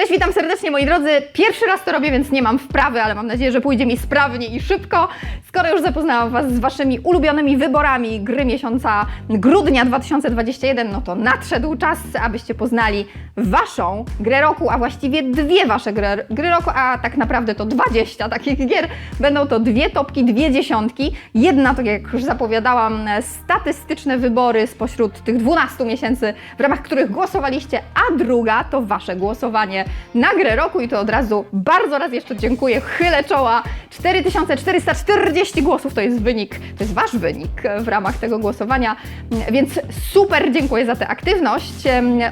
Cześć, witam serdecznie moi drodzy. Pierwszy raz to robię, więc nie mam wprawy, ale mam nadzieję, że pójdzie mi sprawnie i szybko. Skoro już zapoznałam Was z Waszymi ulubionymi wyborami gry miesiąca grudnia 2021, no to nadszedł czas, abyście poznali Waszą grę roku, a właściwie dwie Wasze gry, gry roku, a tak naprawdę to 20 takich gier. Będą to dwie topki, dwie dziesiątki. Jedna, tak jak już zapowiadałam, statystyczne wybory spośród tych 12 miesięcy, w ramach których głosowaliście, a druga to Wasze głosowanie na grę roku i to od razu bardzo raz jeszcze dziękuję, chylę czoła. 4440 głosów to jest wynik, to jest Wasz wynik w ramach tego głosowania, więc super dziękuję za tę aktywność.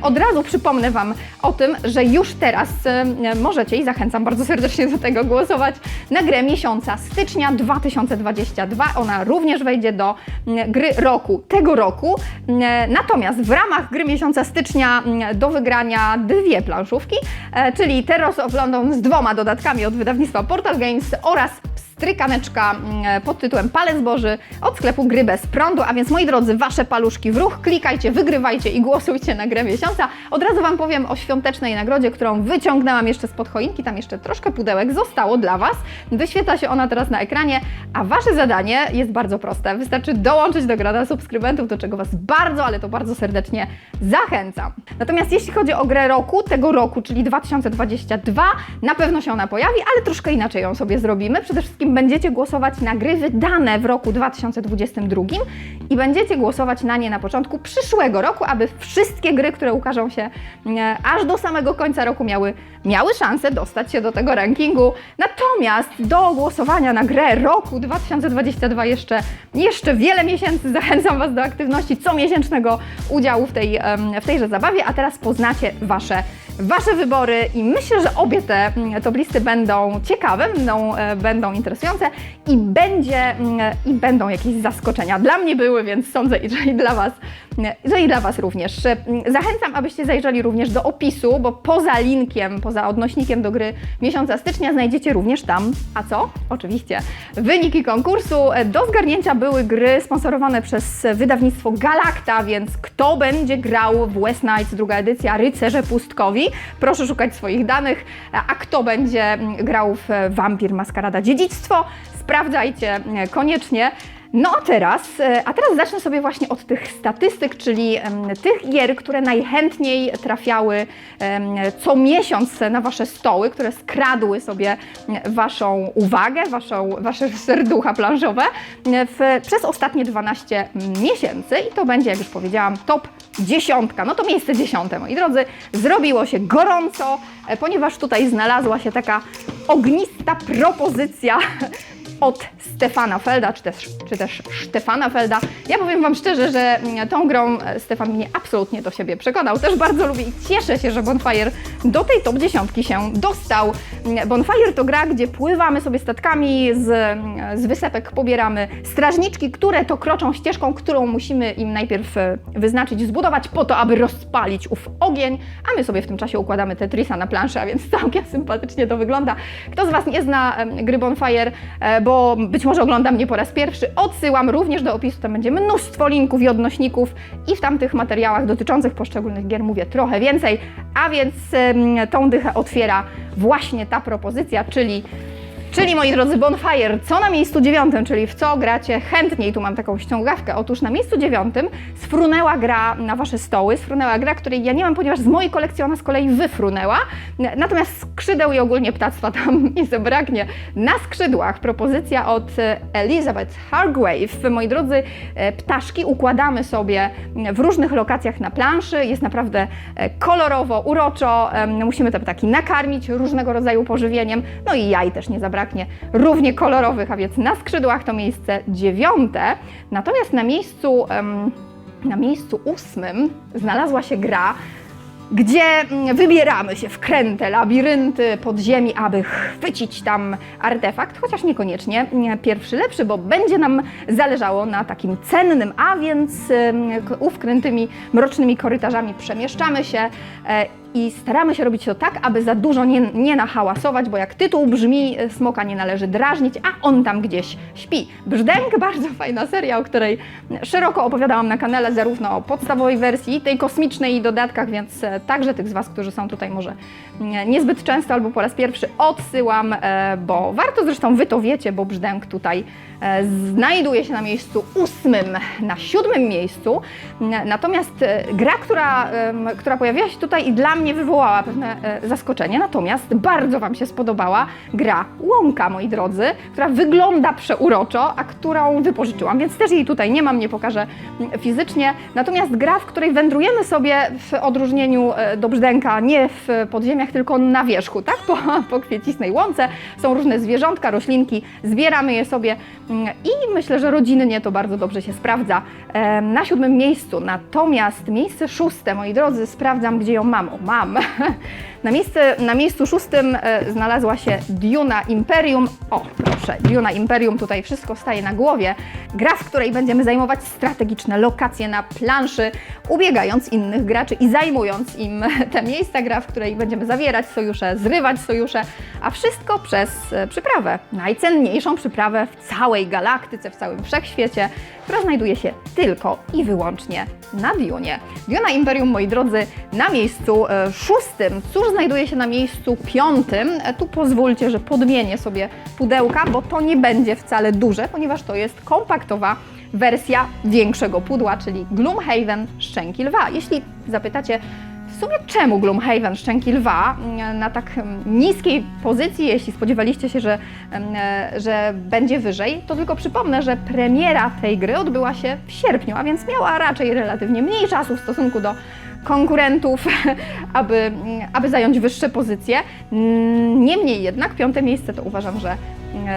Od razu przypomnę Wam o tym, że już teraz możecie i zachęcam bardzo serdecznie do tego głosować na grę miesiąca stycznia 2022. Ona również wejdzie do gry roku tego roku. Natomiast w ramach gry miesiąca stycznia do wygrania dwie planszówki, e, czyli Terrors of London z dwoma dodatkami od wydawnictwa Portal Games oraz más strykaneczka mm, pod tytułem Palec Boży od sklepu Gry Bez Prądu. A więc moi drodzy, Wasze paluszki w ruch, klikajcie, wygrywajcie i głosujcie na grę miesiąca. Od razu Wam powiem o świątecznej nagrodzie, którą wyciągnęłam jeszcze spod choinki. Tam jeszcze troszkę pudełek zostało dla Was. Wyświetla się ona teraz na ekranie, a Wasze zadanie jest bardzo proste. Wystarczy dołączyć do grona subskrybentów, do czego Was bardzo, ale to bardzo serdecznie zachęcam. Natomiast jeśli chodzi o grę roku, tego roku, czyli 2022, na pewno się ona pojawi, ale troszkę inaczej ją sobie zrobimy. Przede wszystkim będziecie głosować na gry wydane w roku 2022 i będziecie głosować na nie na początku przyszłego roku, aby wszystkie gry, które ukażą się e, aż do samego końca roku miały, miały szansę dostać się do tego rankingu. Natomiast do głosowania na grę roku 2022 jeszcze, jeszcze wiele miesięcy. Zachęcam Was do aktywności comiesięcznego udziału w, tej, w tejże zabawie, a teraz poznacie Wasze Wasze wybory i myślę, że obie te mm, top listy będą ciekawe, będą, e, będą interesujące i, będzie, mm, i będą jakieś zaskoczenia. Dla mnie były, więc sądzę, że i dla Was, że i dla Was również. Zachęcam, abyście zajrzeli również do opisu, bo poza linkiem, poza odnośnikiem do gry miesiąca stycznia znajdziecie również tam, a co? Oczywiście, wyniki konkursu. Do zgarnięcia były gry sponsorowane przez wydawnictwo Galacta, więc kto będzie grał w West Nights, druga edycja, Rycerze Pustkowi, proszę szukać swoich danych, a kto będzie grał w Wampir Maskarada Dziedzictwo, sprawdzajcie koniecznie. No a teraz, e, a teraz zacznę sobie właśnie od tych statystyk, czyli tych gier, które najchętniej trafiały co miesiąc na Wasze stoły, które skradły sobie Waszą uwagę, waszą, Wasze serducha planszowe w, przez ostatnie 12 miesięcy i to będzie, jak już powiedziałam, top dziesiątka. No to miejsce dziesiąte, moi drodzy. Zrobiło się gorąco, e, ponieważ tutaj znalazła się taka ognista propozycja od Stefana Felda, czy też, czy też Stefana Felda. Ja powiem Wam szczerze, że mm, tą grą e, Stefan mnie absolutnie do siebie przekonał. Też bardzo lubię i cieszę się, że Bonfire do tej top dziesiątki się dostał. Mm, Bonfire to gra, gdzie pływamy sobie statkami, z, mm, z wysepek pobieramy strażniczki, które to kroczą ścieżką, którą musimy im najpierw e, wyznaczyć, zbudować po to, aby rozpalić ów ogień, a my sobie w tym czasie układamy Tetrisa na planszę, a więc całkiem sympatycznie to wygląda. Kto z Was nie zna gry Bonfire, e, bo być może ogląda mnie po raz pierwszy, odsyłam również do opisu, tam będzie mnóstwo linków i odnośników i w tamtych materiałach dotyczących poszczególnych gier mówię trochę więcej, a więc tą dychę otwiera właśnie ta propozycja, czyli Czyli moi drodzy, Bonfire, co na miejscu dziewiątym, czyli w co gracie chętniej, tu mam taką ściągawkę. Otóż na miejscu dziewiątym sfrunęła gra na wasze stoły, sfrunęła gra, której ja nie mam, ponieważ z mojej kolekcji ona z kolei wyfrunęła. Natomiast skrzydeł i ogólnie ptactwa tam nie zabraknie. Na skrzydłach propozycja od e, Elizabeth Hargrave. Moi drodzy, e, ptaszki układamy sobie w różnych lokacjach na planszy. Jest naprawdę e, kolorowo, uroczo. Musimy te ptaki nakarmić różnego rodzaju pożywieniem. No i jaj też nie zabraknie. Równie kolorowych, a więc na skrzydłach to miejsce dziewiąte. Natomiast na miejscu, na miejscu ósmym znalazła się gra, gdzie mm, wybieramy się w kręte labirynty podziemi, aby chwycić tam artefakt, chociaż niekoniecznie pierwszy lepszy, bo będzie nam zależało na takim cennym, a więc ów krętymi, mrocznymi korytarzami przemieszczamy się e, i staramy się robić to tak, aby za dużo nie, nie nahałasować, bo jak tytuł brzmi, e, smoka nie należy drażnić, a on tam gdzieś śpi. Brzdęk, bardzo fajna seria, o której szeroko opowiadałam na kanale, zarówno o podstawowej wersji, tej kosmicznej i dodatkach, więc e, także tych z Was, którzy są tutaj może nie- niezbyt często albo po raz pierwszy odsyłam, e, bo warto zresztą Wy to wiecie, bo brzdęk tutaj znajduje się na miejscu ósmym, na siódmym miejscu. Natomiast gra, która, która pojawiła się tutaj i dla mnie wywołała pewne e, zaskoczenie, natomiast bardzo Wam się spodobała gra Łąka, moi drodzy, która wygląda przeuroczo, a którą wypożyczyłam, więc też jej tutaj nie mam, nie pokażę mm, fizycznie. Natomiast gra, w której wędrujemy sobie w odróżnieniu e, do brzdęka nie w podziemiach, tylko na wierzchu, tak? Po, po łące są różne zwierzątka, roślinki, zbieramy je sobie mm, i myślę, że rodzinnie to bardzo dobrze się sprawdza. Em, Na siódmym miejscu, natomiast miejsce szóste, moi drodzy, sprawdzam, gdzie ją mam. Mam. Na, miejsce, na miejscu szóstym e, znalazła się Duna Imperium. O, proszę, Duna Imperium, tutaj wszystko staje na głowie. Gra, w której będziemy zajmować strategiczne lokacje na planszy, ubiegając innych graczy i zajmując im te miejsca. Gra, w której będziemy zawierać sojusze, zrywać sojusze, a wszystko przez e, przyprawę. Najcenniejszą przyprawę w całej galaktyce, w całym wszechświecie, która znajduje się tylko i wyłącznie na Dunie. Duna Imperium, moi drodzy, na miejscu e, szóstym. Cóż znajduje się na miejscu piątym? E, Tu pozwólcie, że podmienię sobie pudełka, bo to nie będzie wcale duże, ponieważ to jest kompaktowa wersja większego pudła, czyli Gloomhaven Szczęki Lwa. Jeśli zapytacie, w sumie czemu Gloomhaven Szczęki Lwa mm, na tak mm, niskiej pozycji, jeśli spodziewaliście się, że, mm, e, że będzie wyżej, to tylko przypomnę, że premiera tej gry odbyła się w sierpniu, a więc miała raczej relatywnie mniej czasu w stosunku do konkurentów, aby, aby zająć wyższe pozycje. Mm, Niemniej jednak piąte miejsce to uważam, że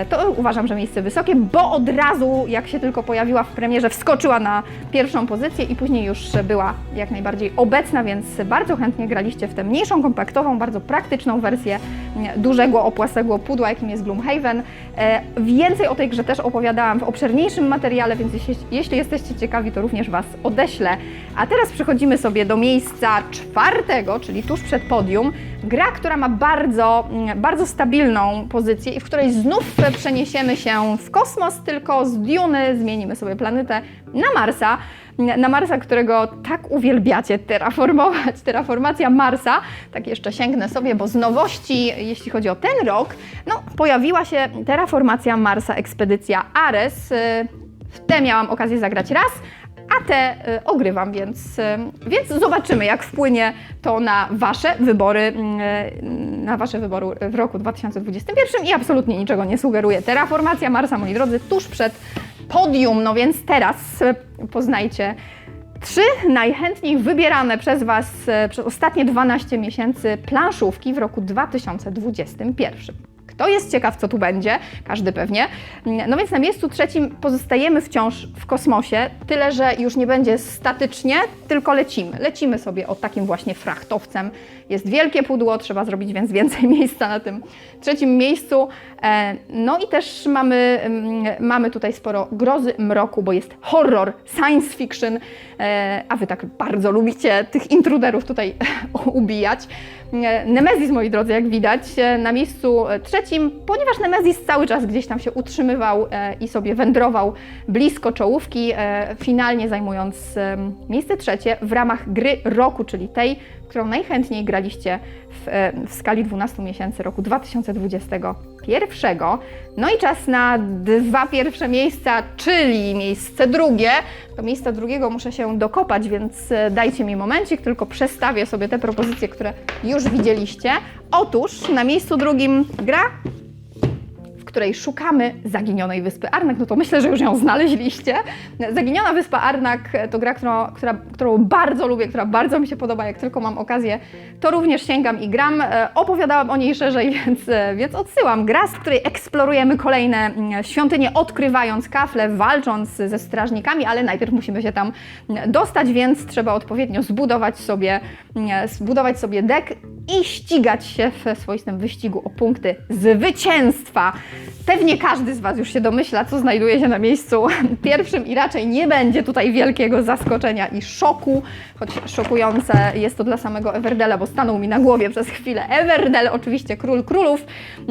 to uważam, że miejsce wysokie, bo od razu, jak się tylko pojawiła w premierze, wskoczyła na pierwszą pozycję i później już była jak najbardziej obecna, więc bardzo chętnie graliście w tę mniejszą, kompaktową, bardzo praktyczną wersję mm, dużego, opłasłego pudła, jakim jest Gloomhaven. E, Więcej o tej grze też opowiadałam w obszerniejszym materiale, więc jeśli, jeśli jesteście ciekawi, to również Was odeślę. A teraz przechodzimy sobie do miejsca czwartego, czyli tuż przed podium. Gra, która ma bardzo, mm, bardzo stabilną pozycję i w której znów przeniesiemy się w kosmos, tylko z Duny zmienimy sobie planetę na Marsa. Na Marsa, którego tak uwielbiacie terraformować, terraformacja Marsa. Tak jeszcze sięgnę sobie, bo z nowości, jeśli chodzi o ten rok, no, pojawiła się terraformacja Marsa, ekspedycja Ares. Y, W tę miałam okazję zagrać raz, a te y, ogrywam, więc, y, więc zobaczymy, jak wpłynie to na Wasze wybory, y, na Wasze wybory w roku 2021 i absolutnie niczego nie sugeruję. Terraformacja Marsa, moi drodzy, tuż przed podium, no więc teraz poznajcie trzy najchętniej wybierane przez Was przez ostatnie 12 miesięcy planszówki w roku 2021. Kto jest ciekaw, co tu będzie? Każdy pewnie. No więc na miejscu trzecim pozostajemy wciąż w kosmosie, tyle że już nie będzie statycznie, tylko lecimy. Lecimy sobie o takim właśnie frachtowcem. Jest wielkie pudło, trzeba zrobić więc więcej miejsca na tym trzecim miejscu. E, No i też mamy, mm, mamy tutaj sporo grozy, mroku, bo jest horror, science fiction, e, a Wy tak bardzo lubicie tych intruderów tutaj ubijać. Nemezis, moi drodzy, jak widać, e, na miejscu e, trzecim, ponieważ Nemezis cały czas gdzieś tam się utrzymywał e, i sobie wędrował blisko czołówki, finalnie zajmując miejsce trzecie w ramach gry roku, czyli tej, którą najchętniej graliście w, w skali 12 miesięcy roku 2021. No i czas na dwa pierwsze miejsca, czyli miejsce drugie. Do miejsca drugiego muszę się dokopać, więc dajcie mi momencik, tylko przestawię sobie te propozycje, które już widzieliście. Otóż na miejscu drugim gra w której szukamy zaginionej wyspy Arnak. No to myślę, że już ją znaleźliście. Zaginiona wyspa Arnak to gra, którą, która, którą bardzo lubię, która bardzo mi się podoba. Jak tylko mam okazję, to również sięgam i gram. E, Opowiadałam o niej szerzej, więc, e, więc odsyłam. Gra, z której eksplorujemy kolejne mm, świątynie, odkrywając kafle, walcząc ze strażnikami, ale najpierw musimy się tam mm, dostać, więc trzeba odpowiednio zbudować sobie, mm, zbudować sobie dek i ścigać się w swoistym wyścigu o punkty zwycięstwa. Pewnie każdy z Was już się domyśla, co znajduje się na miejscu pierwszym i raczej nie będzie tutaj wielkiego zaskoczenia i szoku, choć szokujące jest to dla samego Everdela, bo stanął mi na głowie przez chwilę. Everdell, oczywiście król królów,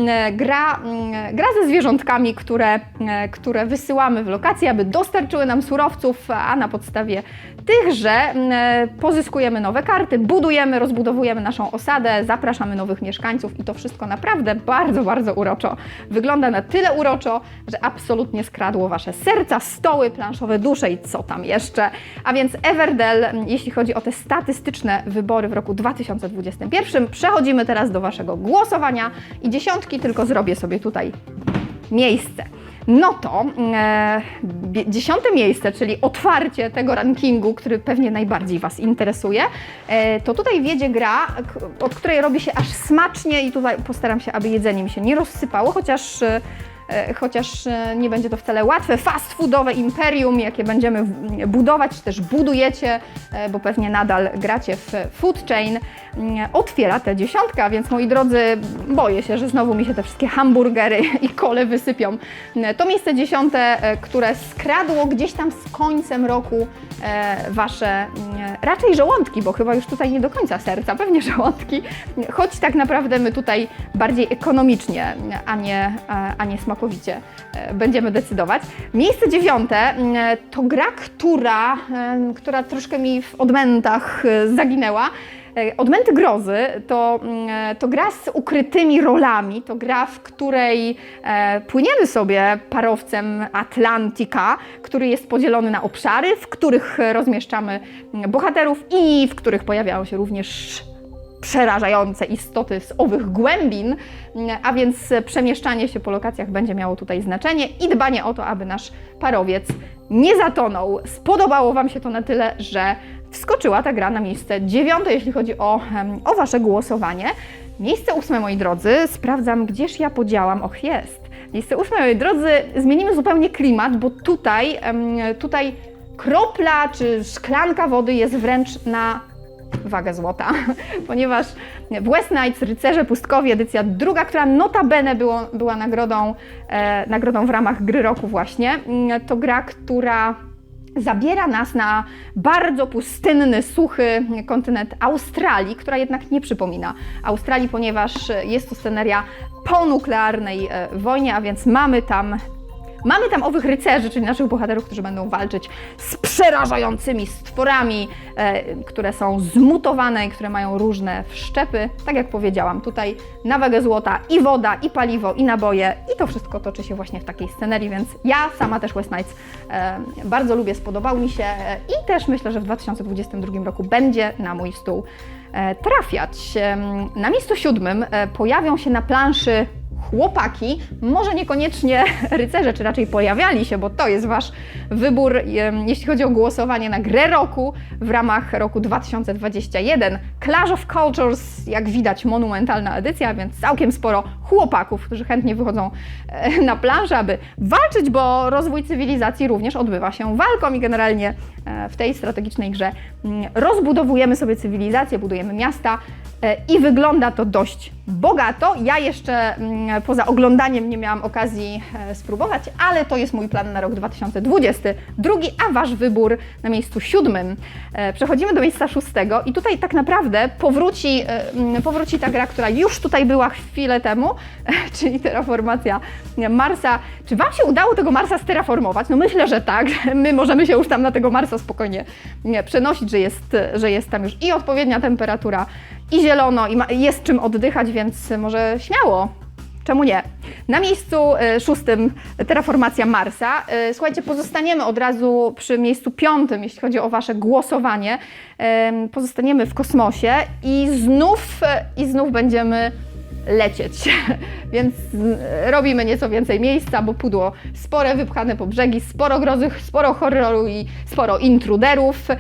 e, gra, mm, gra ze zwierzątkami, które, e, które wysyłamy w lokacje, aby dostarczyły nam surowców, a na podstawie tychże mm, pozyskujemy nowe karty, budujemy, rozbudowujemy naszą osadę, zapraszamy nowych mieszkańców i to wszystko naprawdę bardzo, bardzo uroczo. Wygląda na tyle uroczo, że absolutnie skradło Wasze serca, stoły, planszowe dusze i co tam jeszcze. A więc Everdell, jeśli chodzi o te statystyczne wybory w roku 2021, przechodzimy teraz do Waszego głosowania i dziesiątki tylko zrobię sobie tutaj miejsce. No to e, dziesiąte miejsce, czyli otwarcie tego rankingu, który pewnie najbardziej Was interesuje, e, to tutaj wiedzie gra, od której robi się aż smacznie i tutaj postaram się, aby jedzenie mi się nie rozsypało, chociaż e, chociaż e, nie będzie to wcale łatwe. Fast foodowe imperium, jakie będziemy budować, czy też budujecie, e, bo pewnie nadal gracie w food chain, mm, otwiera tę dziesiątkę, więc moi drodzy, boję się, że znowu mi się te wszystkie hamburgery i kole wysypią. E, To miejsce dziesiąte, e, które skradło gdzieś tam z końcem roku e, wasze mm, raczej żołądki, bo chyba już tutaj nie do końca serca, pewnie żołądki, choć tak naprawdę my tutaj bardziej ekonomicznie, a nie, a- nie smakowicie e, będziemy decydować. Miejsce dziewiąte mm, to gra, która, em, która troszkę mi w odmętach e, zaginęła. E, Odmęty grozy to, mm, to gra z ukrytymi rolami, to gra, w której e, płyniemy sobie parowcem Atlantika, który jest podzielony na obszary, w których rozmieszczamy bohaterów i w których pojawiają się również przerażające istoty z owych głębin, mm, a więc przemieszczanie się po lokacjach będzie miało tutaj znaczenie i dbanie o to, aby nasz parowiec nie zatonął. Spodobało Wam się to na tyle, że wskoczyła ta gra na miejsce dziewiąte, jeśli chodzi o, o Wasze głosowanie. Miejsce ósme, moi drodzy, sprawdzam, gdzież ja podziałam. Och, jest. Miejsce ósme, moi drodzy, zmienimy zupełnie klimat, bo tutaj, tutaj kropla czy szklanka wody jest wręcz na wagę złota, ponieważ w West Knights Rycerze Pustkowi edycja druga, która notabene było, była nagrodą, e, nagrodą w ramach gry roku właśnie, to gra, która zabiera nas na bardzo pustynny, suchy kontynent Australii, która jednak nie przypomina Australii, ponieważ jest to sceneria po nuklearnej e, wojnie, a więc mamy tam Mamy tam owych rycerzy, czyli naszych bohaterów, którzy będą walczyć z przerażającymi stworami, e, które są zmutowane i które mają różne wszczepy. Tak jak powiedziałam, tutaj na wagę złota i woda, i paliwo, i naboje, i to wszystko toczy się właśnie w takiej scenerii, więc ja sama też West Nights e, bardzo lubię, spodobał mi się e, i też myślę, że w 2022 roku będzie na mój stół e, trafiać. Na miejscu siódmym e, pojawią się na planszy chłopaki, może niekoniecznie rycerze, czy raczej pojawiali się, bo to jest Wasz wybór, jeśli chodzi o głosowanie na grę roku w ramach roku 2021. Clash of Cultures, jak widać, monumentalna edycja, więc całkiem sporo chłopaków, którzy chętnie wychodzą e, na planszę, aby walczyć, bo rozwój cywilizacji również odbywa się walką i generalnie e, w tej strategicznej grze mm, rozbudowujemy sobie cywilizację, budujemy miasta i wygląda to dość bogato. Ja jeszcze mm, poza oglądaniem nie miałam okazji e, spróbować, ale to jest mój plan na rok 2022, a Wasz wybór na miejscu siódmym. E, Przechodzimy do miejsca szóstego i tutaj tak naprawdę powróci, e, mm, powróci ta gra, która już tutaj była chwilę temu, czyli terraformacja Marsa. Czy Wam się udało tego Marsa sterraformować? No myślę, że tak. My możemy się już tam na tego Marsa spokojnie nie, przenosić, że jest, że jest tam już i odpowiednia temperatura, i zielono, i ma, jest czym oddychać, więc może śmiało. Czemu nie? Na miejscu e, szóstym terraformacja Marsa. E, Słuchajcie, pozostaniemy od razu przy miejscu piątym, jeśli chodzi o Wasze głosowanie. Em, Pozostaniemy w kosmosie i znów, e, i znów będziemy lecieć. Więc robimy nieco więcej miejsca, bo pudło spore, wypchane po brzegi, sporo grozy, sporo horroru i sporo intruderów. E,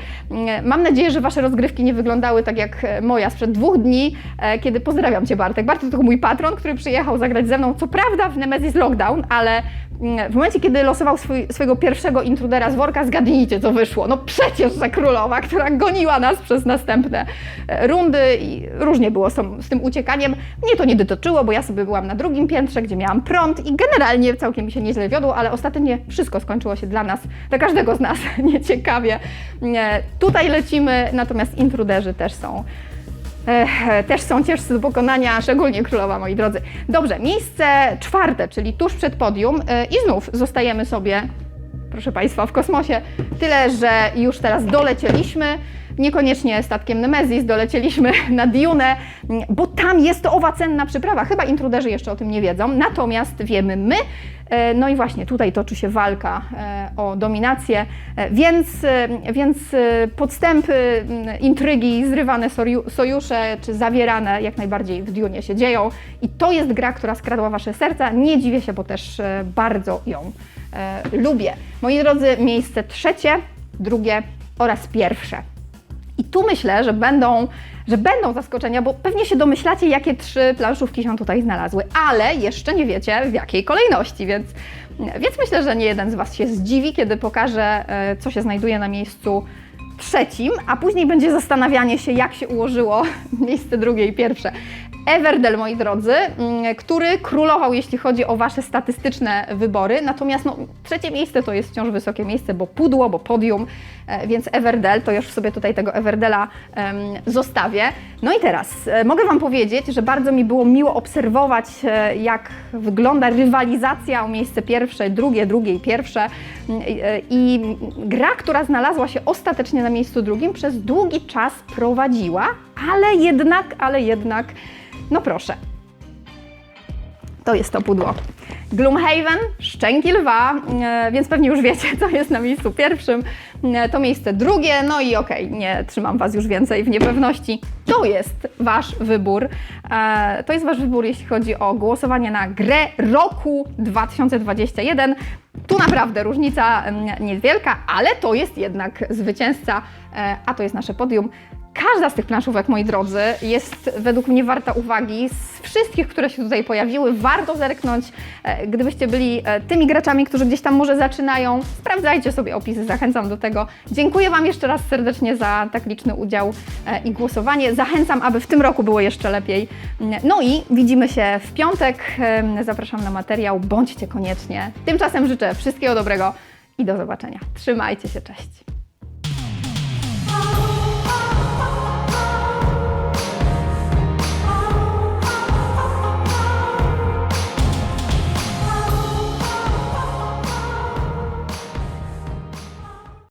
Mam nadzieję, że Wasze rozgrywki nie wyglądały tak jak e, moja sprzed dwóch dni, e, kiedy pozdrawiam Cię Bartek. Bartek to mój patron, który przyjechał zagrać ze mną, co prawda w Nemesis Lockdown, ale Mm, W momencie, kiedy losował swój, swojego pierwszego intrudera z worka, zgadnijcie, co wyszło. No przecież, że królowa, która goniła nas przez następne e, rundy i różnie było z, z tym uciekaniem. Mnie to nie dotyczyło, bo ja sobie byłam na drugim piętrze, gdzie miałam prąd i generalnie całkiem mi się nieźle wiodło, ale ostatecznie wszystko skończyło się dla nas, dla każdego z nas nieciekawie. E, Tutaj lecimy, natomiast intruderzy też są e, też są ciężcy do pokonania, szczególnie królowa, moi drodzy. Dobrze, miejsce czwarte, czyli tuż przed podium e, i znów zostajemy sobie, proszę Państwa, w kosmosie. Tyle, że już teraz dolecieliśmy, niekoniecznie statkiem Nemesis, dolecieliśmy na Dune, bo tam jest to owa cenna przyprawa. Chyba intruderzy jeszcze o tym nie wiedzą, natomiast wiemy my. E, No i właśnie tutaj toczy się walka e, o dominację, e, więc, więc podstępy, intrygi, zrywane soju- sojusze czy zawierane jak najbardziej w Dune się dzieją i to jest gra, która skradła Wasze serca. Nie dziwię się, bo też bardzo ją lubię. Moi drodzy, miejsce trzecie, drugie oraz pierwsze. I tu myślę, że będą, że będą zaskoczenia, bo pewnie się domyślacie, jakie trzy planszówki się tutaj znalazły, ale jeszcze nie wiecie w jakiej kolejności, więc, więc myślę, że nie jeden z Was się zdziwi, kiedy pokażę, e, co się znajduje na miejscu trzecim, a później będzie zastanawianie się, jak się ułożyło miejsce drugie i pierwsze. Everdell, moi drodzy, mm, który królował, jeśli chodzi o Wasze statystyczne wybory, natomiast no, trzecie miejsce to jest wciąż wysokie miejsce, bo pudło, bo podium, e, więc Everdell, to już sobie tutaj tego Everdella em, zostawię. No i teraz e, mogę Wam powiedzieć, że bardzo mi było miło obserwować, e, jak wygląda rywalizacja o miejsce pierwsze, drugie, drugie i pierwsze. Mm, I gra, która znalazła się ostatecznie na miejscu drugim, przez długi czas prowadziła, ale jednak, ale jednak, no proszę, to jest to pudło. Gloomhaven, Szczęki Lwa, e, więc pewnie już wiecie, co jest na miejscu pierwszym. E, To miejsce drugie, no i okej, nie trzymam Was już więcej w niepewności. To jest Wasz wybór. E, To jest Wasz wybór, jeśli chodzi o głosowanie na grę roku 2021. Tu naprawdę różnica em, niewielka, ale to jest jednak zwycięzca, e, a to jest nasze podium. Każda z tych planszówek, moi drodzy, jest według mnie warta uwagi. Z wszystkich, które się tutaj pojawiły, warto zerknąć. E, Gdybyście byli e, tymi graczami, którzy gdzieś tam może zaczynają, sprawdzajcie sobie opisy, zachęcam do tego. Dziękuję Wam jeszcze raz serdecznie za tak liczny udział e, i głosowanie. Zachęcam, aby w tym roku było jeszcze lepiej. No i widzimy się w piątek. Zapraszam na materiał, bądźcie koniecznie. Tymczasem życzę wszystkiego dobrego i do zobaczenia. Trzymajcie się, cześć.